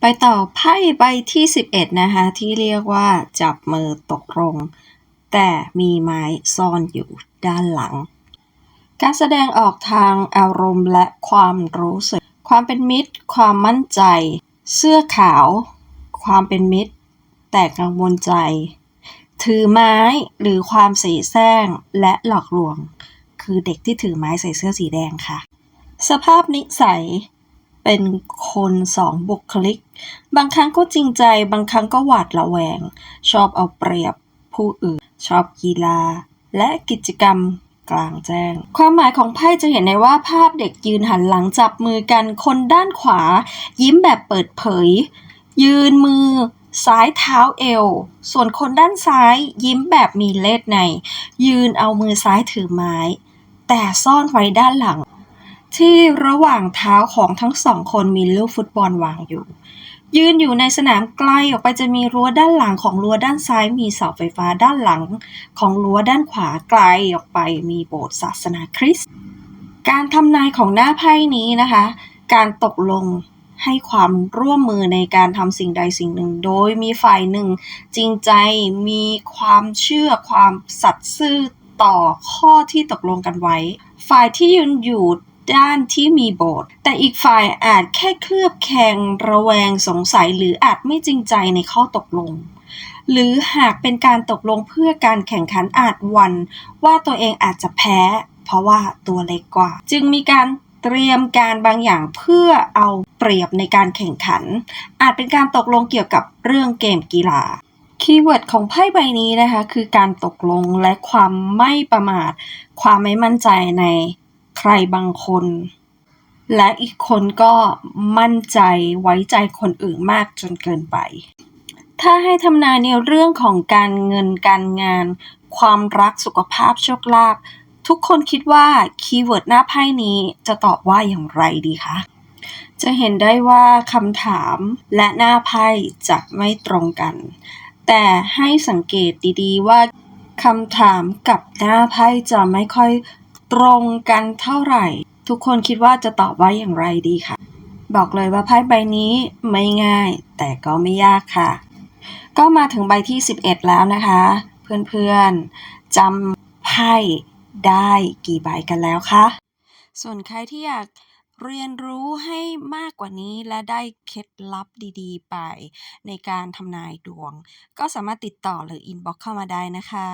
ไปต่อไพ่ใบที่ 11 นะคะ ที่เรียกว่าจับมือตกลง แต่มีไม้ซ่อนอยู่ด้านหลัง การแสดงออกทางอารมณ์และความรู้สึก ความเป็นมิตร ความมั่นใจ เสื้อขาว ความเป็นมิตร แต่กังวลใจ ถือไม้หรือความเสแส้งและหลอกลวง คือเด็กที่ถือไม้ใส่เสื้อสีแดงค่ะ สภาพนิสัย เป็นคนสองบุคลิก บางครั้งก็จริงใจ บางครั้งก็หวาดระแวง ชอบเอาเปรียบผู้อื่น ชอบกีฬา และกิจกรรมกลางแจ้ง ความหมายของไพ่จะเห็นได้ว่าภาพเด็กยืนหันหลังจับมือกัน คนด้านขวา ยิ้มแบบเปิดเผย ยืนมือ ซ้ายเท้าเอว ส่วนคนด้านซ้ายยิ้มแบบมีเลสใน ยืนเอามือซ้ายถือไม้ แต่ซ่อนไว้ด้านหลัง ที่ระหว่างเท้าของทั้งสองคนมีลูกฟุตบอลวางอยู่ ยืนอยู่ในสนามไกลออกไปจะมีรั้วด้านหลังของรั้วด้านซ้าย มีเสาไฟฟ้าด้านหลัง ของรั้วด้านขวาไกลออกไปมีโบสถ์ศาสนาคริสต์การทำนายของหน้าไพ่นี้นะคะ การตกลงให้ความร่วมมือในการทำสิ่งใดสิ่งหนึ่ง โดยมีฝ่ายหนึ่ง จริงใจมีความเชื่อความสัตย์ซื่อต่อข้อที่ตกลงกันไว้ ฝ่ายที่ยืนอยู่ ด้านที่มีโบสถ์แต่อีกฝ่ายอาจแค่เคลือบแคลงระแวงสงสัยหรืออาจไม่จริงใจในข้อตกลง หรือหากเป็นการตกลงเพื่อการแข่งขันอาจหวัน ว่าตัวเองอาจจะแพ้ เพราะว่าตัวเล็กกว่า จึงมีการเตรียมการบางอย่างเพื่อเอาเปรียบในการแข่งขัน อาจเป็นการตกลงเกี่ยวกับเรื่องเกมกีฬาคีย์เวิร์ดของไพ่ใบนี้นะคะ คือการตกลงและความไม่ประมาท ความไม่มั่นใจใน ใครบางคน และอีกคนก็มั่นใจไว้ใจคนอื่นมากจนเกินไป ถ้าให้ทำนายในเรื่องของการเงินการงาน ความรักสุขภาพโชคลาภทุกคนคิดว่าคีย์เวิร์ดหน้าไพ่นี้จะตอบว่าอย่างไรดีคะจะเห็นได้ว่าคำถามและหน้าไพ่จะไม่ตรงกัน แต่ให้สังเกตดีๆว่าคำถามกับหน้าไพ่จะไม่ค่อย ตรงกันเท่าไหร่ ทุกคนคิดว่าจะตอบว่าอย่างไรดีคะบอกเลยว่าไพ่ใบนี้ไม่ง่าย แต่ก็ไม่ยากค่ะ ก็มาถึงใบที่ 11 แล้วนะคะ เพื่อนๆจำไพ่ได้กี่ใบกันแล้วคะส่วนใครที่อยากเรียนรู้ให้มากกว่านี้และได้เคล็ดลับดีๆ ไป ในการทำนายดวง ก็สามารถติดต่อหรืออินบ็อกเข้ามาได้นะคะ